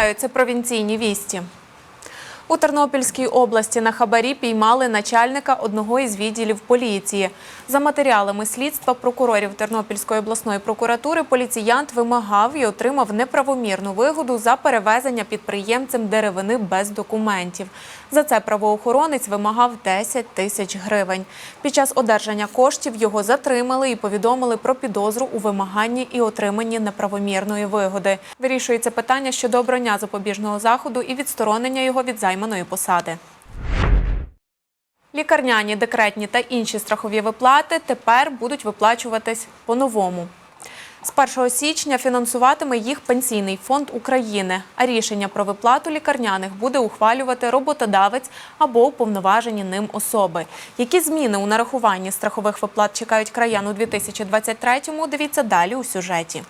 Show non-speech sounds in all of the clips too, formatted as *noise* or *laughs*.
Вітаю, це провінційні вісті. У Тернопільській області на хабарі піймали начальника одного із відділів поліції. За матеріалами слідства прокурорів Тернопільської обласної прокуратури поліціянт вимагав і отримав неправомірну вигоду за перевезення підприємцем деревини без документів. За це правоохоронець вимагав 10 тисяч гривень. Під час одержання коштів його затримали і повідомили про підозру у вимаганні і отриманні неправомірної вигоди. Вирішується питання щодо обрання запобіжного заходу і відсторонення його від займаної посади. Лікарняні, декретні та інші страхові виплати тепер будуть виплачуватись по-новому. З 1 січня фінансуватиме їх Пенсійний фонд України, а рішення про виплату лікарняних буде ухвалювати роботодавець або уповноважені ним особи. Які зміни у нарахуванні страхових виплат чекають краян у 2023-му, дивіться далі у сюжеті.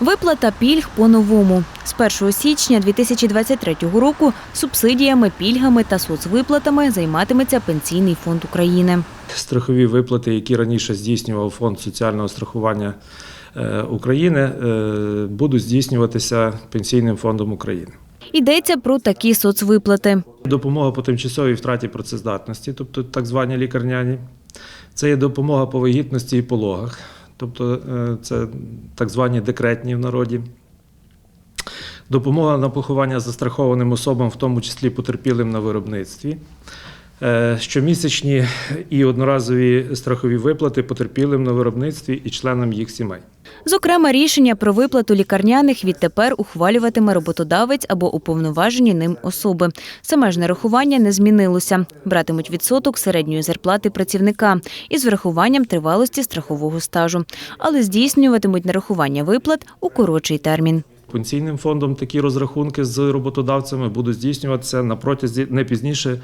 Виплата пільг по-новому. З 1 січня 2023 року субсидіями, пільгами та соцвиплатами займатиметься Пенсійний фонд України. страхові виплати, які раніше здійснював Фонд соціального страхування е, України, е, будуть здійснюватися Пенсійним фондом України. Йдеться про такі соцвиплати. Допомога по тимчасовій втраті працездатності, тобто так звані лікарняні. Це є допомога по вагітності і пологах, тобто е, це так звані декретні в народі. Допомога на поховання застрахованим особам, в тому числі потерпілим на виробництві. Е, Щомісячні і одноразові страхові виплати потерпілим на виробництві і членам їх сімей. Зокрема, рішення про виплату лікарняних відтепер ухвалюватиме роботодавець або уповноважені ним особи. Саме ж нарахування не змінилося. Братимуть відсоток середньої зарплати працівника із врахуванням тривалості страхового стажу, але здійснюватимуть нарахування виплат у коротший термін. Пенсійним фондом такі розрахунки з роботодавцями будуть здійснюватися на протязі не пізніше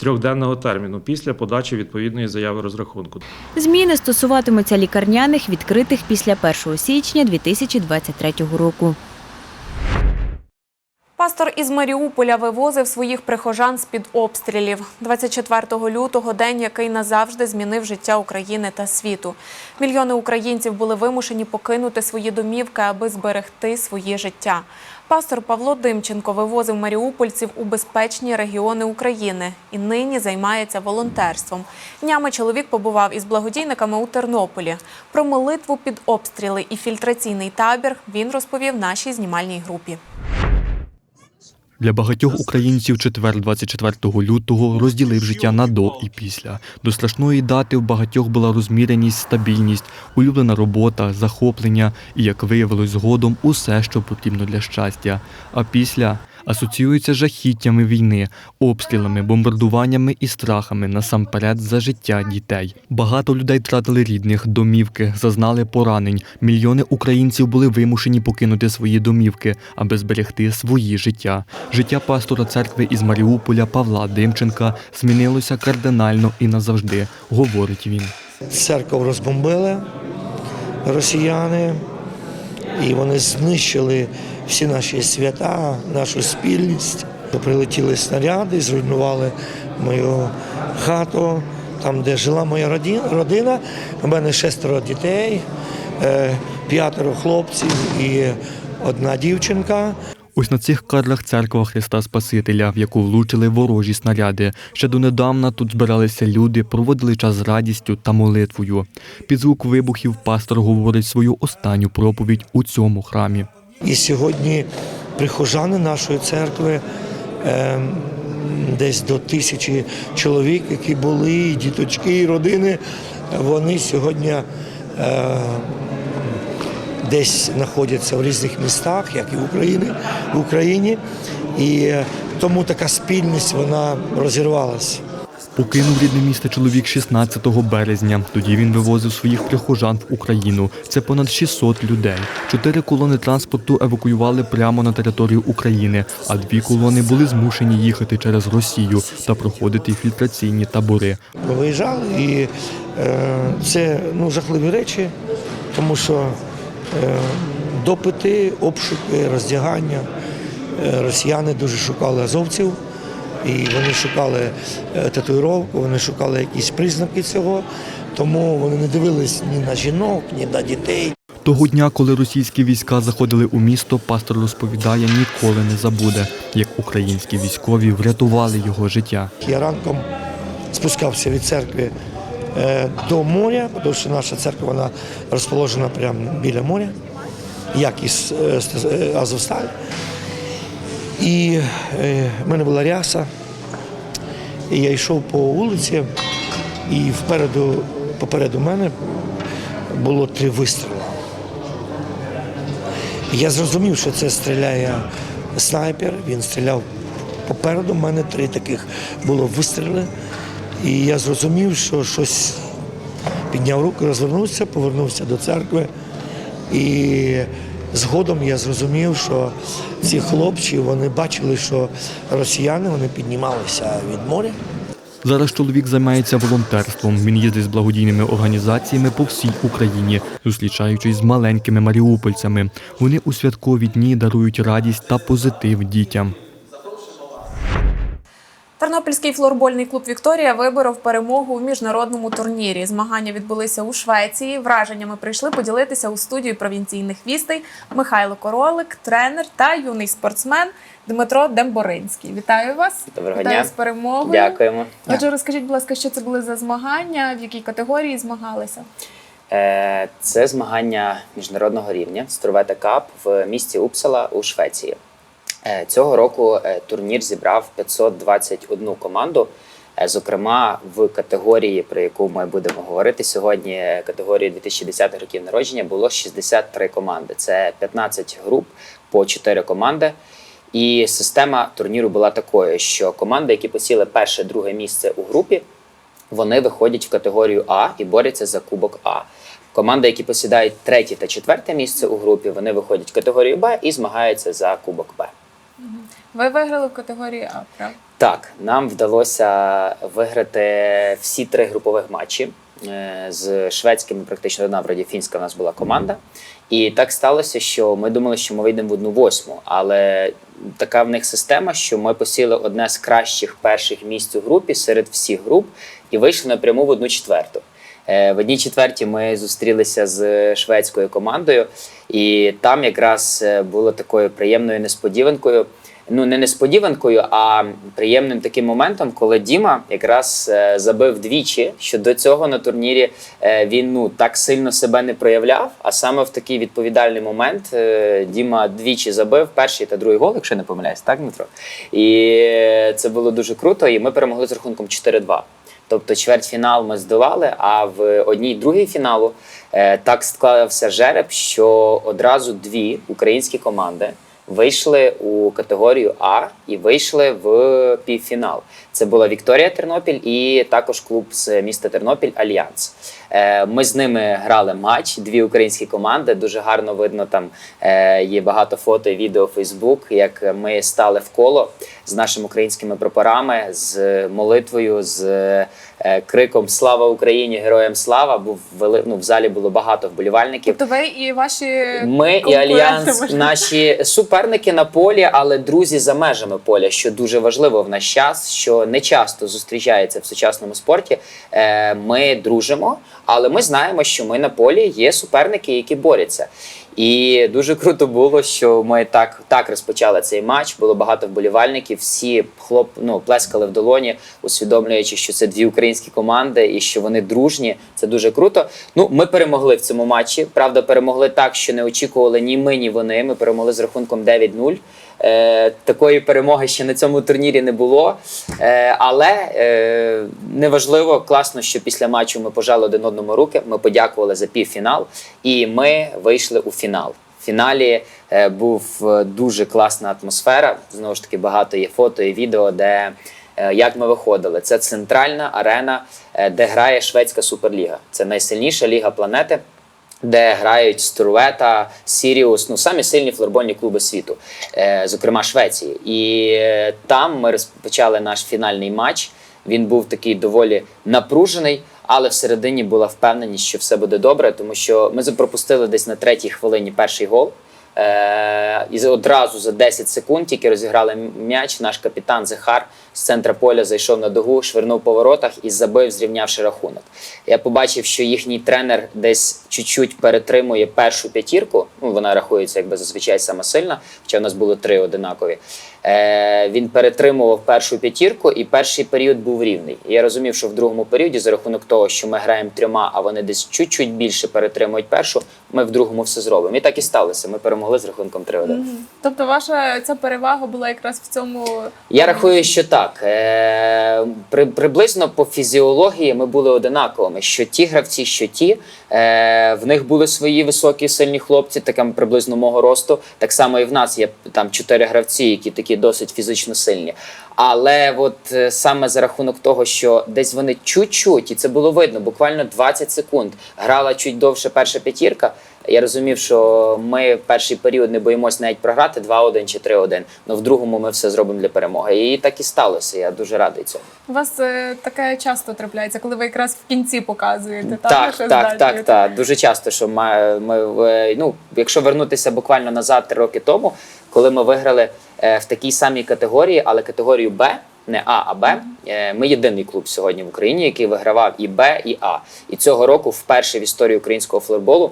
трьохденного терміну після подачі відповідної заяви розрахунку. Зміни стосуватимуться лікарняних, відкритих після 1 січня 2023 року. Пастор із Маріуполя вивозив своїх прихожан з-під обстрілів. 24 лютого – день, який назавжди змінив життя України та світу. Мільйони українців були вимушені покинути свої домівки, аби зберегти своє життя. Пастор Павло Димченко вивозив маріупольців у безпечні регіони України і нині займається волонтерством. Днями чоловік побував із благодійниками у Тернополі. Про молитву під обстріли і фільтраційний табір він розповів нашій знімальній групі. Для багатьох українців четвер 24 лютого розділив життя на до і після. До страшної дати в багатьох була розміреність, стабільність, улюблена робота, захоплення і, як виявилось згодом, усе, що потрібно для щастя. А після асоціюється з жахіттями війни, обстрілами, бомбардуваннями і страхами насамперед за життя дітей. Багато людей втратили рідних, домівки, зазнали поранень. Мільйони українців були вимушені покинути свої домівки, аби зберегти свої життя. Життя пастора церкви із Маріуполя Павла Димченка змінилося кардинально і назавжди, говорить він. Церкву розбомбили росіяни, і вони знищили всі наші свята, нашу спільність. Прилетіли снаряди, зруйнували мою хату, там, де жила моя родина. У мене шестеро дітей, е, п'ятеро хлопців і одна дівчинка. Ось на цих кадрах церква Христа Спасителя, в яку влучили ворожі снаряди. Ще донедавна тут збиралися люди, проводили час з радістю та молитвою. Під звук вибухів пастор говорить свою останню проповідь у цьому храмі. І сьогодні прихожани нашої церкви е, десь до тисячі чоловік, які були, і діточки, і родини, вони сьогодні е, десь знаходяться в різних містах, як і в Україні, в Україні. І е, тому така спільність вона розірвалася. Покинув рідне місто чоловік 16 березня. Тоді він вивозив своїх прихожан в Україну. Це понад 600 людей. Чотири колони транспорту евакуювали прямо на територію України, а дві колони були змушені їхати через Росію та проходити фільтраційні табори. Виїжджали, і е, це ну, жахливі речі, тому що е, допити, обшуки, роздягання. Е, росіяни дуже шукали азовців, і вони шукали е, татуїровку, вони шукали якісь признаки цього, тому вони не дивились ні на жінок, ні на дітей. Того дня, коли російські війська заходили у місто, пастор розповідає, ніколи не забуде, як українські військові врятували його життя. Я ранком спускався від церкви е, до моря, тому що наша церква вона розположена прямо біля моря, як і с- с- е, Азовсталь. І е, в мене була ряса, і я йшов по вулиці, і впереду, попереду мене було три вистріли. Я зрозумів, що це стріляє снайпер. Він стріляв попереду. в мене три таких було вистріли. І я зрозумів, що щось підняв руку, розвернувся, повернувся до церкви. І згодом я зрозумів, що ці хлопці вони бачили, що росіяни вони піднімалися від моря. Зараз чоловік займається волонтерством. Він їздить з благодійними організаціями по всій Україні, зустрічаючись з маленькими маріупольцями. Вони у святкові дні дарують радість та позитив дітям. Тернопільський флорбольний клуб Вікторія виборов перемогу у міжнародному турнірі. Змагання відбулися у Швеції. Враженнями прийшли поділитися у студію провінційних вістей Михайло Королик, тренер та юний спортсмен Дмитро Демборинський. Вітаю вас! Доброго Вітаю дня. з перемогою. Дякуємо. Отже, розкажіть, будь ласка, що це були за змагання, в якій категорії змагалися? Е, Це змагання міжнародного рівня Струвета Кап в місті Упсала у Швеції. Е, Цього року е, турнір зібрав 521 команду. Е, Зокрема, в категорії, про яку ми будемо говорити сьогодні, категорії 2010 років народження, було 63 команди. Це 15 груп по 4 команди. І система турніру була такою, що команди, які посіли перше, друге місце у групі, вони виходять в категорію А і борються за кубок А. Команди, які посідають третє та четверте місце у групі, вони виходять в категорію Б і змагаються за кубок Б. Ви виграли в категорії А, правда? Так, нам вдалося виграти всі три групових матчі. Е, З шведськими практично одна, вроді фінська в нас була команда. І так сталося, що ми думали, що ми вийдемо в одну восьму, але така в них система, що ми посіли одне з кращих перших місць у групі серед всіх груп і вийшли напряму в одну четверту. Е, В одній четвертій ми зустрілися з шведською командою, і там якраз е, було такою приємною несподіванкою. Ну, не несподіванкою, а приємним таким моментом, коли Діма якраз е, забив двічі, що до цього на турнірі він ну так сильно себе не проявляв. А саме в такий відповідальний момент Діма двічі забив перший та другий гол, якщо не помиляюсь, так, Дмитро? І це було дуже круто. І ми перемогли з рахунком 4-2. Тобто чвертьфінал ми здолали, а в одній другій фіналу е, так склався жереб, що одразу дві українські команди вийшли у категорію А і вийшли в півфінал. Це була Вікторія Тернопіль і також клуб з міста Тернопіль Альянс. Е, Ми з ними грали матч, дві українські команди. Дуже гарно видно там е, є багато фото і відео Фейсбук, як ми стали в коло з нашими українськими прапорами, з молитвою, з е, криком Слава Україні! Героям слава! Був вели... ну, в залі було багато вболівальників. Тобто ви і ваші Ми і альянс можна наші суперники на полі, але друзі за межами поля, що дуже важливо в наш час, що не часто зустрічається в сучасному спорті. Е, Ми дружимо, але ми знаємо, що ми на полі є суперники, які борються. І дуже круто було, що ми так, так розпочали цей матч. Було багато вболівальників. Всі хлоп ну, плескали в долоні, усвідомлюючи, що це дві українські команди і що вони дружні. Це дуже круто. Ну, ми перемогли в цьому матчі. Правда, перемогли так, що не очікували ні ми, ні вони. Ми перемогли з рахунком 9-0. Е, такої перемоги ще на цьому турнірі не було. Е, але е, неважливо, класно, що після матчу ми пожали один одному руки. Ми подякували за півфінал, і ми вийшли у фінал. В фіналі е, був е, дуже класна атмосфера. Знову ж таки, багато є фото і відео, де е, як ми виходили. Це центральна арена, е, де грає шведська суперліга. Це найсильніша ліга планети де грають Струвета, Сіріус, ну самі сильні флорбольні клуби світу, е, зокрема Швеції. І е, там ми розпочали наш фінальний матч. Він був такий доволі напружений, але всередині була впевненість, що все буде добре, тому що ми запропустили десь на третій хвилині перший гол. Е, і одразу за 10 секунд тільки розіграли м'яч. Наш капітан Захар з центра поля зайшов на дугу, швирнув по воротах і забив, зрівнявши рахунок. Я побачив, що їхній тренер десь чуть-чуть перетримує першу п'ятірку. Ну, вона рахується якби зазвичай сама сильна, хоча в нас було три одинакові. Е, він перетримував першу п'ятірку, і перший період був рівний. Я розумів, що в другому періоді, за рахунок того, що ми граємо трьома, а вони десь чуть-чуть більше перетримують першу, ми в другому все зробимо. І так і сталося. Ми перемогли з рахунком 3-1. Тобто ваша ця перевага була якраз в цьому. Я рахую, що так. Е, при, приблизно по фізіології ми були одинаковими. Що ті гравці, що ті, е, в них були свої високі, сильні хлопці, таким приблизно мого росту. Так само і в нас є там чотири гравці, які такі досить фізично сильні. Але от е, саме за рахунок того, що десь вони чуть-чуть, і це було видно, буквально 20 секунд, грала чуть довше перша п'ятірка. Я розумів, що ми перший період не боїмось навіть програти 2-1 чи 3-1. але в другому ми все зробимо для перемоги. І так і сталося. Я дуже радий цьому. У вас е, таке часто трапляється, коли ви якраз в кінці показуєте. Так, ваші так, здатні? так, так. Дуже часто, що ми, ми е, ну, якщо вернутися буквально назад три роки тому, коли ми виграли е, в такій самій категорії, але категорію Б. Не А, а Б. Ми єдиний клуб сьогодні в Україні, який вигравав і Б, і А. І цього року, вперше в історії українського флорболу,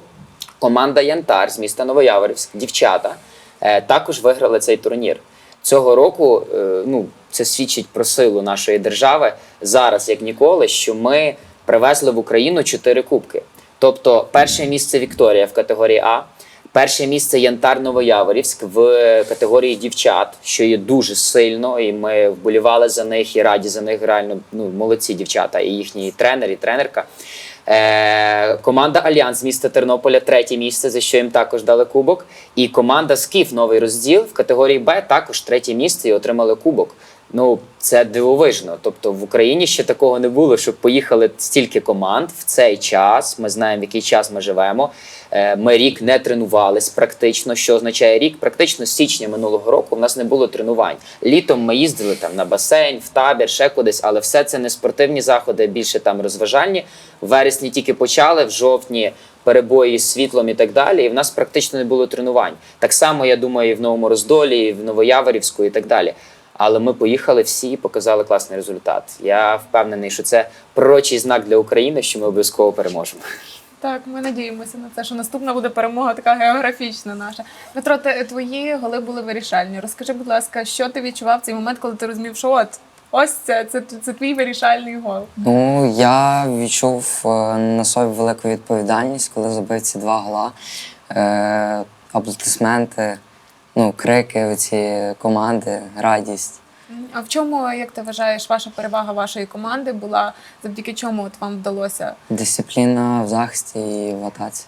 команда Янтар з міста Новояворівськ, дівчата, е, також виграли цей турнір. Цього року е, ну, це свідчить про силу нашої держави зараз, як ніколи, що ми привезли в Україну чотири кубки. Тобто, перше місце Вікторія в категорії А, перше місце Янтар Новояворівськ в категорії дівчат, що є дуже сильно, і ми вболівали за них і раді за них. Реально ну, молодці дівчата, і їхній тренер, і тренерка. Е, команда Альянс міста Тернополя третє місце, за що їм також дали кубок. І команда Скіф новий розділ в категорії Б також третє місце і отримали кубок. Ну, це дивовижно. Тобто в Україні ще такого не було, щоб поїхали стільки команд в цей час. Ми знаємо, в який час ми живемо. Е, Ми рік не тренувались практично. Що означає рік? Практично з січня минулого року в нас не було тренувань. Літом ми їздили там на басейн, в табір, ще кудись, але все це не спортивні заходи, більше там розважальні. В вересні тільки почали, в жовтні перебої з світлом і так далі. І в нас практично не було тренувань. Так само, я думаю, і в Новому Роздолі, і в Новояворівську, і так далі. Але ми поїхали всі і показали класний результат. Я впевнений, що це пророчий знак для України, що ми обов'язково переможемо. Так, ми надіємося на це, що наступна буде перемога така географічна наша. Дмитро, твої голи були вирішальні. Розкажи, будь ласка, що ти відчував в цей момент, коли ти розумів, що от ось це, це, це твій вирішальний гол. Ну, я відчув е, на собі велику відповідальність, коли забив ці два гола. Е, аплодисменти, ну, крики ці команди, радість. А в чому, як ти вважаєш, ваша перевага вашої команди була завдяки чому от вам вдалося? Дисципліна в захисті і в атаці.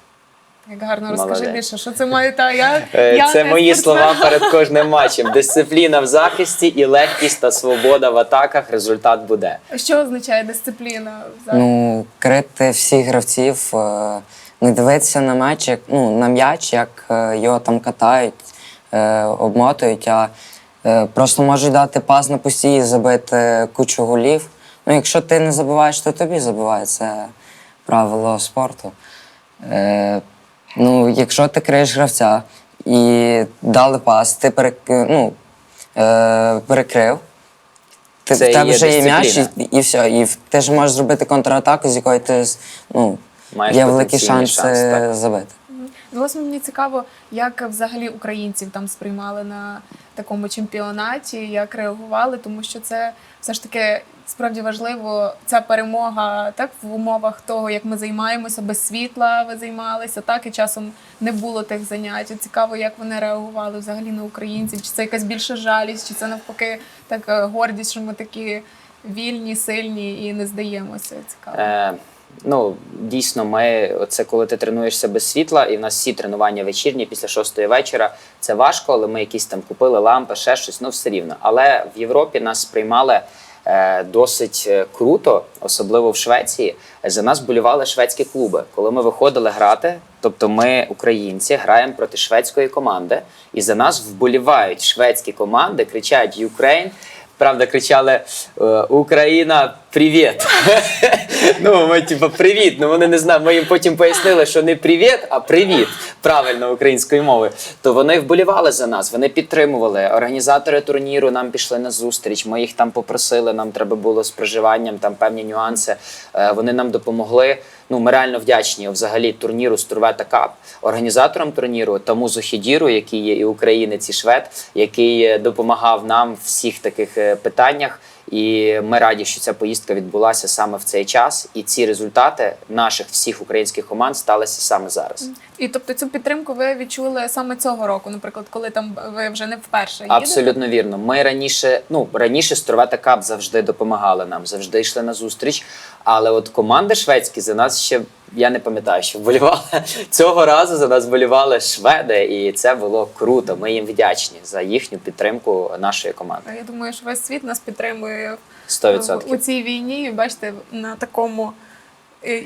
Як гарно розкажи Молодець. більше, що це має та я, Е, я Це не мої спортсмен. слова перед *laughs* кожним матчем. Дисципліна в захисті і легкість та свобода в атаках. Результат буде. Що означає дисципліна? взагалі? Ну, крити всіх гравців, е, не дивитися на м'яч, як, ну, на м'яч, як е, його там катають, е, обмотують, а е, просто можуть дати пас на пусті і забити кучу голів. Ну, якщо ти не забиваєш, то тобі забиває. Це правило спорту. Е, ну, якщо ти криєш гравця і дали пас, ти перек, ну, е, перекрив. Ти, Це в тебе є вже є м'яч, і, і все. І ти ж можеш зробити контратаку, з якої ти ну, Маєш є великий потенційний шанс, забити. Власне, мені цікаво, як взагалі українців там сприймали на такому чемпіонаті, як реагували, тому що це все ж таки справді важливо. Ця перемога так в умовах того, як ми займаємося без світла, ви займалися, так і часом не було тих занять. Цікаво, як вони реагували взагалі на українців. Чи це якась більша жалість, чи це навпаки так е, гордість, що ми такі вільні, сильні і не здаємося. Цікаво. Ну, дійсно, ми, оце коли ти тренуєшся без світла, і в нас всі тренування вечірні після шостої вечора. Це важко, але ми якісь там купили лампи, ще щось, ну все рівно. Але в Європі нас сприймали е, досить е, круто, особливо в Швеції. За нас болювали шведські клуби. Коли ми виходили грати, тобто ми, українці, граємо проти шведської команди, і за нас вболівають шведські команди, кричать Ukraine. Правда, кричали е, Україна, привіт! *laughs* Ну, ми, типу, привіт. Ну вони не знають. Ми їм потім пояснили, що не привіт, а привіт. Правильно українською мовою. То вони вболівали за нас, вони підтримували. Організатори турніру нам пішли на зустріч. Ми їх там попросили. Нам треба було з проживанням, там певні нюанси. Е, Вони нам допомогли. Ну, ми реально вдячні взагалі турніру Стурвета Кап, організаторам турніру, тому Зохідіру, який є і українець, і швед, який е, допомагав нам в всіх таких е, питаннях. І ми раді, що ця поїздка відбулася саме в цей час. І ці результати наших всіх українських команд сталися саме зараз. І тобто цю підтримку ви відчули саме цього року, наприклад, коли там ви вже не вперше їдете? Абсолютно вірно. Ми раніше, ну раніше Стровета Кап завжди допомагали нам, завжди йшли на зустріч. Але от команди шведські за нас ще я не пам'ятаю, що вболівали цього разу. За нас вболівали шведи, і це було круто. Ми їм вдячні за їхню підтримку нашої команди. Я думаю, що весь світ нас підтримує 100%. у цій війні. Бачите, на такому е,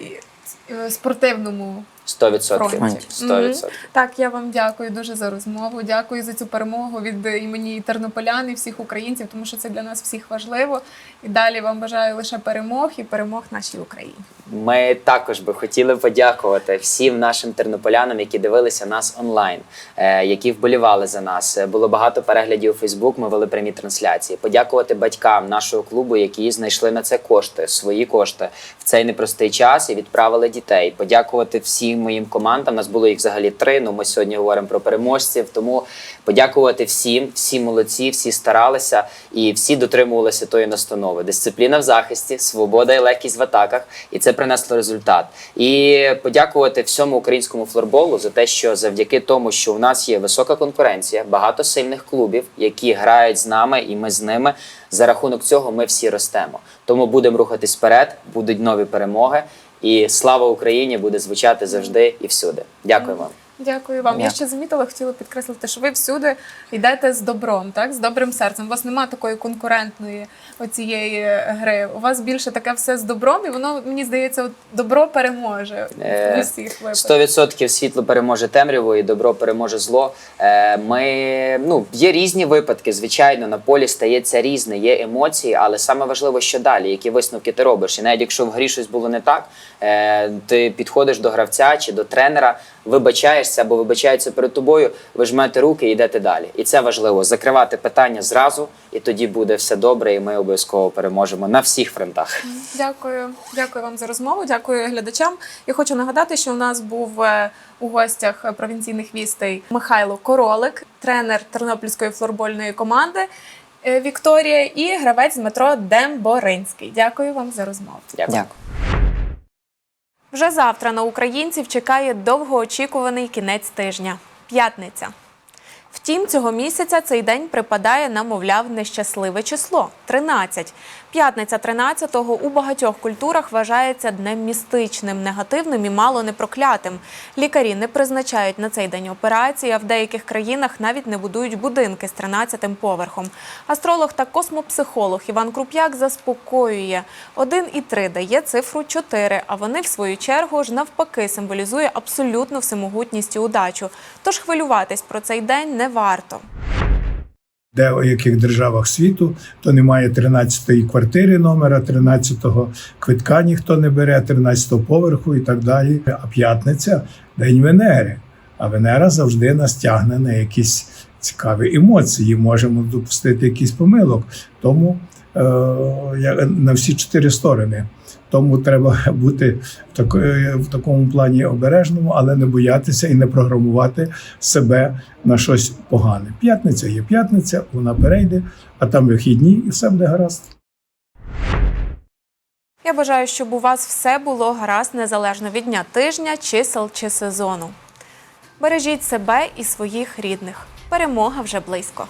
е, спортивному 100%. фронті. 100%. Мгм. Так, я вам дякую дуже за розмову. Дякую за цю перемогу від імені тернополян і всіх українців, тому що це для нас всіх важливо. І далі вам бажаю лише перемог і перемог нашій Україні. Ми також би хотіли подякувати всім нашим тернополянам, які дивилися нас онлайн, е, які вболівали за нас. Е, Було багато переглядів у Фейсбук. Ми вели прямі трансляції. Подякувати батькам нашого клубу, які знайшли на це кошти, свої кошти в цей непростий час і відправили дітей. Подякувати всім моїм командам. Нас було їх взагалі три. Ну ми сьогодні говоримо про переможців. Тому подякувати всім, всі молодці, всі старалися і всі дотримувалися тої настанови. Дисципліна в захисті, свобода і легкість в атаках, і це принесло результат. І подякувати всьому українському флорболу за те, що завдяки тому, що у нас є висока конкуренція, багато сильних клубів, які грають з нами, і ми з ними. За рахунок цього ми всі ростемо. Тому будемо рухатись вперед, будуть нові перемоги. І слава Україні буде звучати завжди і всюди. Дякую вам. Дякую вам. Я ще замітила, хотіла підкреслити, що ви всюди йдете з добром, так з добрим серцем. У вас немає такої конкурентної оцієї гри. У вас більше таке все з добром, і воно мені здається, от добро переможе Е, в усіх випадках. 100% світло переможе темряву і добро переможе зло. Е, Ми ну є різні випадки. Звичайно, на полі стається різне, є емоції, але саме важливо, що далі, які висновки ти робиш. І навіть якщо в грі щось було не так, е, ти підходиш до гравця чи до тренера, вибачаєшся або вибачаються перед тобою, ви жмете руки і йдете далі. І це важливо закривати питання зразу, і тоді буде все добре, і ми обов'язково переможемо на всіх фронтах. Дякую, дякую вам за розмову. Дякую глядачам. Я хочу нагадати, що у нас був е, у гостях провінційних вістей Михайло Королик, тренер тернопільської флорбольної команди е, Вікторія і гравець Дмитро Демборинський. Дякую вам за розмову. Дякую. Дякую. Вже завтра на українців чекає довгоочікуваний кінець тижня п'ятниця. Втім, цього місяця цей день припадає на, мовляв, нещасливе число 13. П'ятниця 13-го у багатьох культурах вважається днем містичним, негативним і мало не проклятим. Лікарі не призначають на цей день операції, а в деяких країнах навіть не будують будинки з 13-тим поверхом. Астролог та космопсихолог Іван Круп'як заспокоює. Один і три дає цифру 4, а вони, в свою чергу, ж навпаки символізує абсолютну всемогутність і удачу. Тож хвилюватись про цей день не варто. Де у яких державах світу, то немає 13-ї квартири номера, 13-го квитка ніхто не бере, 13-го поверху і так далі. А п'ятниця день Венери. А Венера завжди нас тягне на якісь цікаві емоції. Можемо допустити якийсь помилок. Тому на всі чотири сторони. Тому треба бути в, тако- в такому плані обережному, але не боятися і не програмувати себе на щось погане. П'ятниця є п'ятниця, вона перейде, а там вихідні, і все буде гаразд. Я бажаю, щоб у вас все було гаразд незалежно від дня тижня, чисел чи сезону. Бережіть себе і своїх рідних. Перемога вже близько.